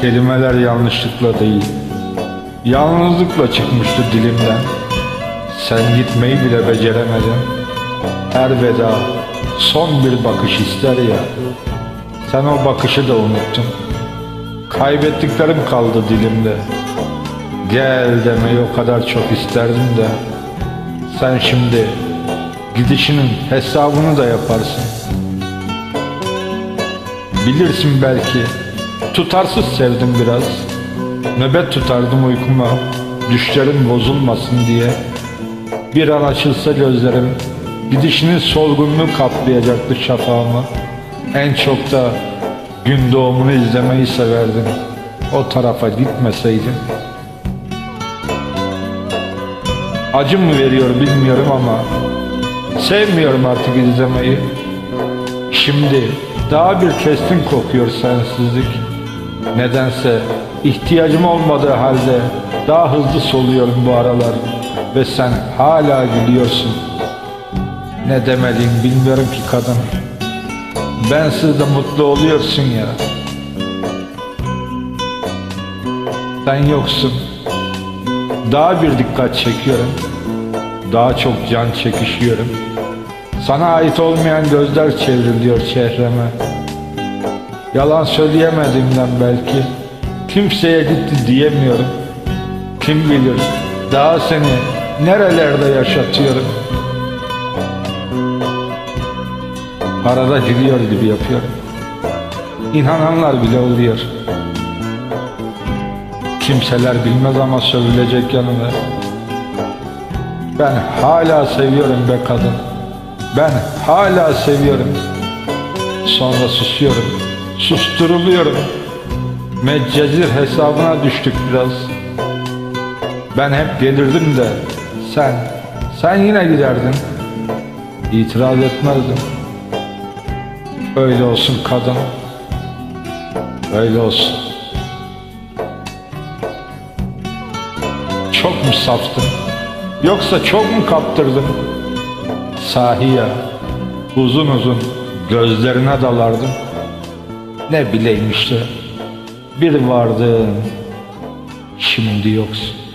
Kelimeler yanlışlıkla değil, yalnızlıkla çıkmıştı dilimden. Sen gitmeyi bile beceremedin. Her veda son bir bakış ister ya. Sen o bakışı da unuttun. Kaybettiklerim kaldı dilimde. Gel demeyi o kadar çok isterdim de. Sen şimdi gidişinin hesabını da yaparsın. Bilirsin belki tutarsız sevdim biraz. Nöbet tutardım uykuma düşlerim bozulmasın diye. Bir an açılsa gözlerim gidişinin solgunluğu kaplayacaktı şafağımı. En çok da gün doğumunu izlemeyi severdim. O tarafa gitmeseydim. Acı mı veriyor bilmiyorum ama sevmiyorum artık izlemeyi. Şimdi daha bir kestin kokuyor sensizlik. Nedense ihtiyacım olmadığı halde daha hızlı soluyorum bu aralar ve sen hala gülüyorsun. Ne demeliyim bilmiyorum ki kadın. Bensiz de mutlu oluyorsun ya. Sen yoksun. Daha bir dikkat çekiyorum. Daha çok can çekişiyorum. Sana ait olmayan gözler çevriliyor çehreme. Yalan söyleyemediğimden belki kimseye gitti diyemiyorum. Kim bilir daha seni nerelerde yaşatıyorum. Arada gülüyor gibi yapıyorum. İnananlar bile oluyor. Kimseler bilmez ama sövülecek yanına. Ben hala seviyorum be kadın. Ben hala seviyorum. Sonra susuyorum. Susturuluyorum. Meccezir hesabına düştük biraz. Ben hep gelirdim de sen, sen yine giderdin. İtiraz etmezdim. Öyle olsun kadın. Öyle olsun. Çok mu saftın? Yoksa çok mu kaptırdın? Sahi ya, uzun uzun gözlerine dalardım. Ne bileyim işte, bir vardın, şimdi yoksun.